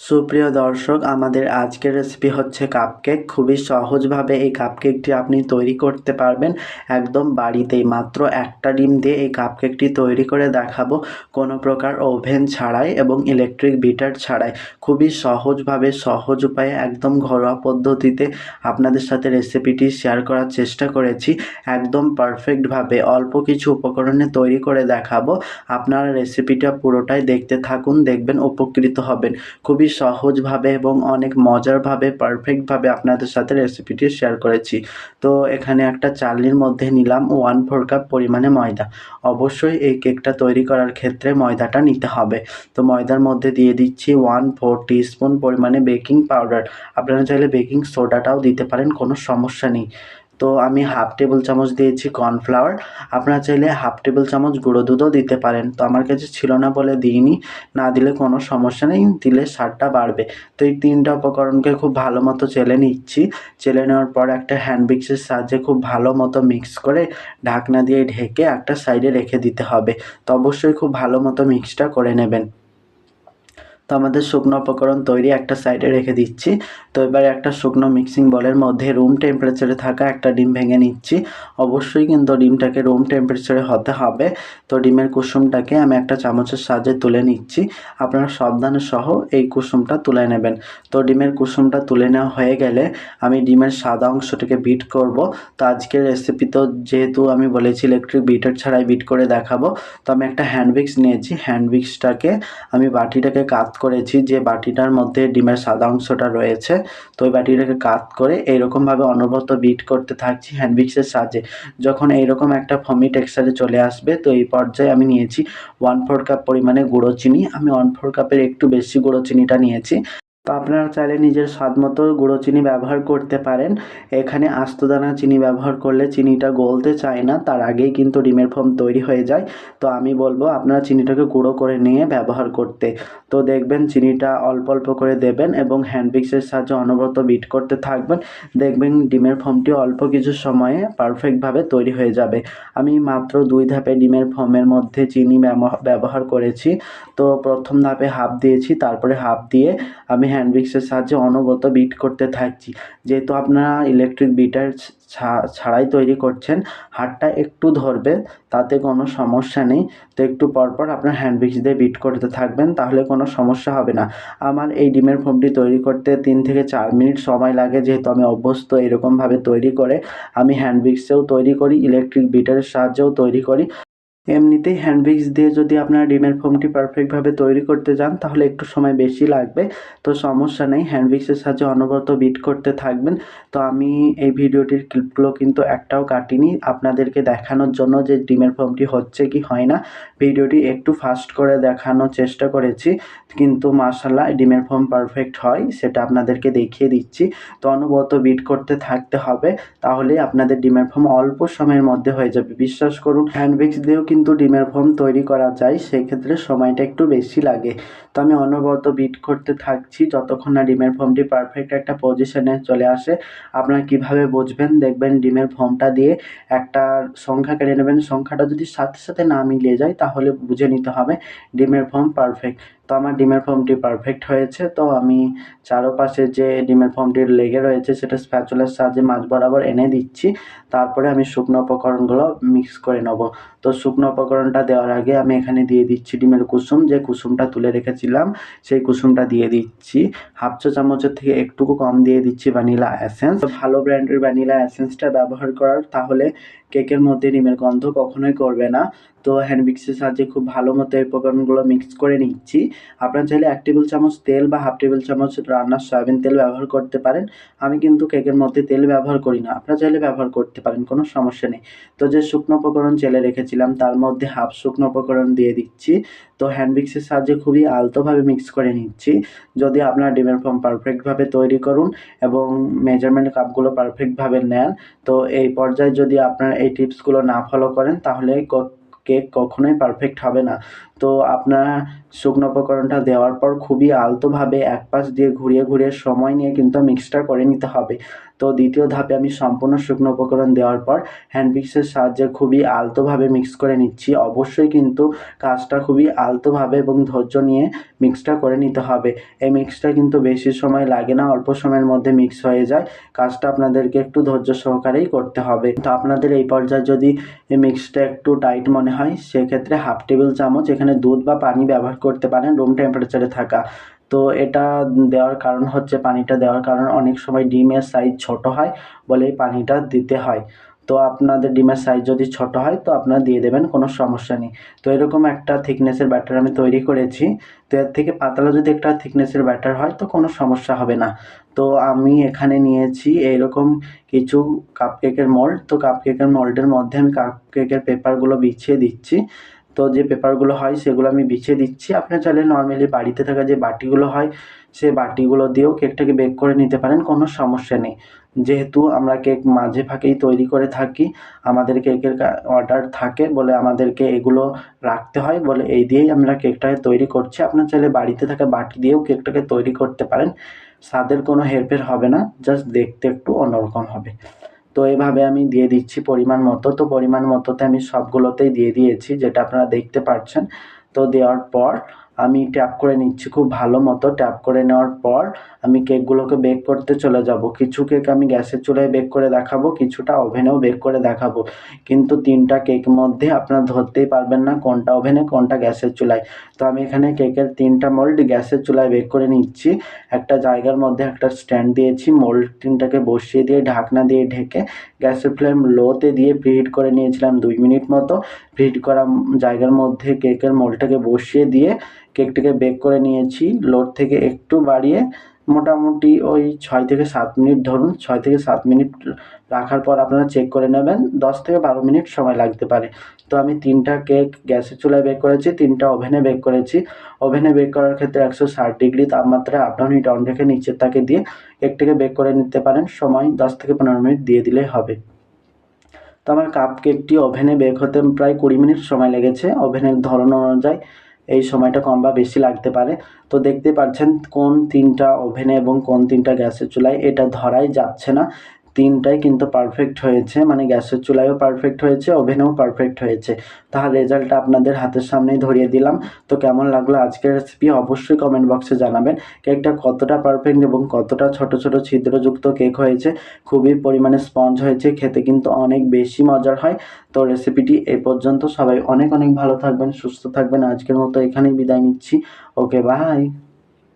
সুপ্রিয় দর্শক, আমাদের আজকের রেসিপি হচ্ছে কাপকেক খুবই সহজভাবে এই কাপকেকটি আপনি তৈরি করতে পারবেন। একদম বাড়িতেই মাত্র একটা ডিম দিয়ে এই কাপকেকটি তৈরি করে দেখাবো কোনো প্রকার ওভেন ছাড়াই এবং ইলেকট্রিক বিটার ছাড়াই। খুবই সহজভাবে, সহজ উপায়ে, একদম ঘরোয়া পদ্ধতিতে আপনাদের সাথে রেসিপিটি শেয়ার করার চেষ্টা করেছি। একদম পারফেক্টভাবে অল্প কিছু উপকরণে তৈরি করে দেখাবো। আপনারা রেসিপিটা পুরোটাই দেখতে থাকুন, দেখবেন উপকৃত হবেন। খুবই সহজভাবে এবং অনেক মজারভাবে পারফেক্টভাবে আপনাদের সাথে রেসিপিটি শেয়ার করেছি। তো এখানে একটা চালনির মধ্যে নিলাম ওয়ান ফোর কাপ পরিমাণে ময়দা। অবশ্যই এই কেকটা তৈরি করার ক্ষেত্রে ময়দাটা নিতে হবে। তো ময়দার মধ্যে দিয়ে দিচ্ছি ওয়ান ফোর টিস্পুন পরিমাণে বেকিং পাউডার আপনারা চাইলে বেকিং সোডাটাও দিতে পারেন, কোনো সমস্যা নেই। তো আমি হাফ টেবিল চামচ দিয়েছি কর্নফ্লাওয়ার আপনারা চাইলে হাফ টেবিল চামচ গুঁড়ো দুধও দিতে পারেন। তো আমার কাছে ছিল না বলে দিইনি। না দিলে কোনো সমস্যা নেই, দিলে স্বাদটা বাড়বে। তো এই তিনটা উপকরণকে খুব ভালো মতো চেলে নিচ্ছি। চেলে নেওয়ার পর একটা হ্যান্ড মিক্সের সাহায্যে খুব ভালো মতো মিক্স করে ঢাকনা দিয়ে ঢেকে একটা সাইডে রেখে দিতে হবে। তো অবশ্যই খুব ভালো মতো মিক্সটা করে নেবেন। তো আমাদের শুকনো উপকরণ তৈরি একটা সাইডে রেখে দিচ্ছি। তো এবার একটা শুকনো মিক্সিং বলের মধ্যে রুম টেম্পারেচারে থাকা একটা ডিম ভেঙে নিচ্ছি। অবশ্যই কিন্তু ডিমটাকে রুম টেম্পারেচারে হতে হবে। তো ডিমের কুসুমটাকে আমি একটা চামচের সাহায্যে তুলে নিচ্ছি। আপনারা সাবধানে সহ এই কুসুমটা তুলে নেবেন। তো ডিমের কুসুমটা তুলে নেওয়া হয়ে গেলে আমি ডিমের সাদা অংশটাকে বিট করব। তো আজকের রেসিপি তো যেহেতু আমি বলেছি ইলেকট্রিক বিটার ছাড়াই বিট করে দেখাবো, তো আমি একটা হ্যান্ড উইক্স নিয়েছি। হ্যান্ড উইক্সটাকে আমি বাটিটাকে কাত করেছি যে বাটিটার মধ্যে ডিমের সাদা অংশটা রয়েছে, তো ওই বাটিটাকে কাত করে এইরকমভাবে অনবরত বিট করতে থাকছি হ্যান্ড মিক্সের সাহায্যে। যখন এইরকম একটা ফমি টেক্সচারে চলে আসবে, তো এই পর্যায়ে আমি নিয়েছি ওয়ান ফোর কাপ পরিমাণে গুঁড়ো চিনি। আমি ওয়ান ফোর কাপের একটু বেশি গুঁড়ো চিনিটা নিয়েছি। তো আপনারা চাইলে নিজের স্বাদ মতো গুঁড়ো চিনি ব্যবহার করতে পারেন। এখানে আস্তদানা চিনি ব্যবহার করলে চিনিটা গলতে চায় না, তার আগেই কিন্তু ডিমের ফোম তৈরি হয়ে যায়। তো আমি বলব, আপনারা চিনিটাকে গুঁড়ো করে নিয়ে ব্যবহার করতে। তো দেখবেন চিনিটা অল্প অল্প করে দেবেন এবং হ্যান্ড মিক্সের সাহায্যে অনবরত বিট করতে থাকবেন। দেখবেন ডিমের ফোমটি অল্প কিছু সময়ে পারফেক্টভাবে তৈরি হয়ে যাবে। আমি মাত্র দুই ধাপে ডিমের ফোমের মধ্যে চিনি ব্যবহার করেছি। তো প্রথম ধাপে হাফ দিয়েছি, তারপরে হাফ দিয়ে আমি হ্যান্ড মিক্সের সাহায্যে অনবরত বিট করতে থাকছি। যেহেতু আপনারা ইলেকট্রিক বিটার ছাড়াই তৈরি করছেন, হাতটা একটু ধরবে তাতে কোনো সমস্যা নেই। তো একটু পরপর আপনার হ্যান্ড মিক্স দিয়ে বিট করতে থাকবেন, তাহলে কোনো সমস্যা হবে না। আমার এই ডিমের ফোমটি তৈরি করতে তিন থেকে চার মিনিট সময় লাগে, যেহেতু আমি অভ্যস্ত এরকমভাবে তৈরি করে। আমি হ্যান্ড মিক্সেও তৈরি করি ইলেকট্রিক বিটারের সাহায্যেও তৈরি করি। এমনিতেই হ্যান্ড উইক্স দিয়ে যদি আপনারা ডিমের ফোমটি পারফেক্টভাবে তৈরি করতে যান, তাহলে একটু সময় বেশি লাগবে। তো সমস্যা নেই হ্যান্ড উইক্সের সাহায্যে অনবরত বিট করতে থাকবেন। তো আমি এই ভিডিওটির ক্লিপগুলো কিন্তু একটাও কাটিনি। আপনাদেরকে দেখানোর জন্য যে ডিমের ফোমটি হচ্ছে কি হয় না, ভিডিওটি একটু ফাস্ট করে দেখানোর চেষ্টা করেছি। কিন্তু মার্শাল্লাহ ডিমের ফোম পারফেক্ট হয়, সেটা আপনাদেরকে দেখিয়ে দিচ্ছি। তো অনবরত বিট করতে থাকতে হবে তাহলে আপনাদের ডিমের ফোম অল্প সময়ের মধ্যে হয়ে যাবে। বিশ্বাস করুন হ্যান্ড উইক্স দিয়েও কিন্তু ডিমের ফর্ম তৈরি করা যায়, সেক্ষেত্রে সময়টা একটু বেশি লাগে। তো আমি অনবরত বিট করতে থাকছি, যতক্ষণ না ডিমের ফর্মটি পারফেক্ট একটা পজিশনে চলে আসে। আপনারা কীভাবে বুঝবেন? দেখবেন ডিমের ফর্মটা দিয়ে একটা সংখ্যা কেটে নেবেন। সংখ্যাটা যদি সাথে সাথে না মিলিয়ে যায়, তাহলে বুঝে নিতে হবে ডিমের ফর্ম পারফেক্ট তো আমার ডিমের ফোমটি পারফেক্ট হয়েছে। তো আমি চারোপাশে যে ডিমের ফোমটি লেগে রয়েছে, সেটা স্প্যাচুলার সাহায্যে মাছ বরাবর এনে দিচ্ছি। তারপরে আমি শুকনো উপকরণগুলো মিক্স করে নেব। তো শুকনো উপকরণটা দেওয়ার আগে আমি এখানে দিয়ে দিচ্ছি ডিমের কুসুম। যে কুসুমটা তুলে রেখেছিলাম, সেই কুসুমটা দিয়ে দিচ্ছি। হাফ চা চামচের থেকে একটুকু কম দিয়ে দিচ্ছি ভ্যানিলা অ্যাসেন্স ভালো ব্র্যান্ডের ভ্যানিলা অ্যাসেন্সটা ব্যবহার করার, তাহলে কেকের মধ্যে ডিমের গন্ধ কখনোই করবে না। তো হ্যান্ড মিক্সের সাহায্যে খুব ভালো মতো এই উপকরণগুলো মিক্স করে নিচ্ছি। আপনারা চাইলে এক টেবিল চামচ তেল বা হাফ টেবিল চামচ রান্নার সয়াবিন তেল ব্যবহার করতে পারেন। আমি কিন্তু কেকের মধ্যে তেল ব্যবহার করি না। আপনারা চাইলে ব্যবহার করতে পারেন, কোনো সমস্যা নেই। তো যে শুকনো উপকরণ চেলে রেখেছিলাম, তার মধ্যে হাফ শুকনো উপকরণ দিয়ে দিচ্ছি। তো হ্যান্ড মিক্সের সাহায্যে খুবই আলতোভাবে মিক্স করে নিচ্ছি। যদি আপনার ডিমের ফর্ম পারফেক্টভাবে তৈরি করুন এবং মেজারমেন্ট কাপগুলো পারফেক্টভাবে নেন, তো এই পর্যায়ে যদি আপনার এই টিপসগুলো না ফলো করেন, তাহলে কেক কখনোই পারফেক্ট হবে না। তো আপনারা শুকনো উপকরণটা দেওয়ার পর খুবই আলতোভাবে এক পাশ দিয়ে ঘুরিয়ে ঘুরিয়ে সময় নিয়ে কিন্তু মিক্সটা করে নিতে হবে। তো দ্বিতীয় ধাপে আমি সম্পূর্ণ শুকনো উপকরণ দেওয়ার পর হ্যান্ড মিক্সের সাহায্যে খুবই আলতোভাবে মিক্স করে নিচ্ছি। অবশ্যই কিন্তু কাজটা খুবই আলতোভাবে এবং ধৈর্য নিয়ে মিক্সটা করে নিতে হবে। এই মিক্সটা কিন্তু বেশি সময় লাগে না, অল্প সময়ের মধ্যে মিক্স হয়ে যায়। কাজটা আপনাদেরকে একটু ধৈর্য সহকারেই করতে হবে। তো আপনাদের এই পর্যায়ে যদি মিক্সটা একটু টাইট মনে হয়, সেক্ষেত্রে হাফ টেবিল চামচ, এখানে দুধ বা পানি ব্যবহার করতে পারেন রুম টেম্পারেচারে থাকা। তো এটা দেওয়ার কারণ হচ্ছে পানিটা দেওয়ার কারণ অনেক সময় ডিমের সাইজ ছোট হয় বলে এই পানিটা দিতে হয়। তো আপনাদের ডিমের সাইজ যদি ছোট হয় তো আপনারা দিয়ে দেবেন, কোনো সমস্যা নেই। তো এরকম একটা থিকনেসের ব্যাটার আমি তৈরি করেছি। তো এর থেকে পাতলা যদি একটা থিকনেসের ব্যাটার হয় তো কোনো সমস্যা হবে না। তো আমি এখানে নিয়েছি এইরকম কিছু কাপকেকের মোল্ড তো কাপকেকের মোল্ডের মধ্যে আমি কাপকেকের পেপারগুলো বিছিয়ে দিচ্ছি। তো যে পেপারগুলো হয় সেগুলো আমি বিছিয়ে দিচ্ছি। আপনার চাইলে নর্মালি বাড়িতে থাকা যে বাটিগুলো হয়, সে বাটিগুলো দিয়েও কেকটাকে বেক করে নিতে পারেন, কোনো সমস্যা নেই। যেহেতু আমরা কেক মাঝে ফাঁকেই তৈরি করে থাকি, আমাদের কেকের অর্ডার থাকে বলে আমাদেরকে এগুলো রাখতে হয় বলে এই দিয়েই আমরা কেকটাকে তৈরি করছি। আপনার চাইলে বাড়িতে থাকা বাটি দিয়েও কেকটাকে তৈরি করতে পারেন। স্বাদের কোনো হেরফের হবে না জাস্ট দেখতে একটু অন্যরকম হবে। তো এভাবে আমি দিয়ে দিচ্ছি পরিমাণ মতো। তো পরিমাণ মতোতে আমি সবগুলোতেই দিয়ে দিয়েছি, যেটা আপনারা দেখতে পাচ্ছেন তো দেওয়ার পর আমি ট্যাপ করে নিচ্ছি খুব ভালো মতো। ট্যাপ করে নেওয়ার পর আমি কেকগুলোকে বেক করতে চলে যাব। কিছু কেক আমি গ্যাসের চুলায় বেক করে দেখাবো, কিছুটা ওভেনেও বেক করে দেখাবো। কিন্তু তিনটা কেক মধ্যে আপনারা ধরতেই পারবেন না কোনটা ওভেনে কোনটা গ্যাসের চুলায়। তো আমি এখানে কেকের তিনটা মোল্ড গ্যাসের চুলায় বেক করে নিচ্ছি। একটা জায়গার মধ্যে একটা স্ট্যান্ড দিয়েছি মোল্ড তিনটাকে বসিয়ে দিয়ে, ঢাকনা দিয়ে ঢেকে গ্যাসের ফ্লেম লোতে দিয়ে প্রিহিট করে নিয়েছিলাম দুই মিনিট মতো। প্রিহিট করা জায়গার মধ্যে কেকের মোল্ডটাকে বসিয়ে দিয়ে কেকটাকে বেক করে নিয়েছি। লোড থেকে একটু বাড়িয়ে মোটামুটি ওই ছয় থেকে সাত মিনিট ধরুন, ছয় থেকে সাত মিনিট রাখার পর আপনারা চেক করে নেবেন, দশ থেকে বারো মিনিট সময় লাগতে পারে। তো আমি তিনটা কেক গ্যাসের চুলায় বেক করেছি, তিনটা ওভেনে বেক করেছি। ওভেনে বেক করার ক্ষেত্রে একশো ষাট ডিগ্রি তাপমাত্রায় আপ ডাউন রেখে নিচের তাকে দিয়ে কেকটাকে বেক করে নিতে পারেন। সময় দশ থেকে পনেরো মিনিট দিয়ে দিলেই হবে। তো আমার কাপ কেকটি ওভেনে বেক হতে প্রায় কুড়ি মিনিট সময় লেগেছে। ওভেনের ধরন অনুযায়ী এই সময়টা কম বা বেশি লাগতে পারে। তো দেখতে পাচ্ছেন কোন তিনটা ওভেনে এবং কোন তিনটা গ্যাসের চুলায় এটা ধরাই যাচ্ছে না। তিনটাই কিন্তু পারফেক্ট হয়েছে মানে গ্যাসের চুলায়ও পারফেক্ট হয়েছে ওভেনেও পারফেক্ট হয়েছে। তার রেজাল্টটা আপনাদের হাতের সামনেই ধরিয়ে দিলাম। তো কেমন লাগল আজকের রেসিপি অবশ্যই কমেন্ট বক্সে জানাবেন। কেকটা কতটা পারফেক্ট এবং কতটা ছোট ছোট ছিদ্রযুক্ত কেক হয়েছে, খুবই পরিমাণে স্পঞ্জ হয়েছে, খেতে কিন্তু অনেক বেশি মজার হয়। তো রেসিপিটি এই পর্যন্ত সবাই অনেক অনেক ভালো থাকবেন, সুস্থ থাকবেন। আজকের মতো এখানেই বিদায় নিচ্ছি। Okay bye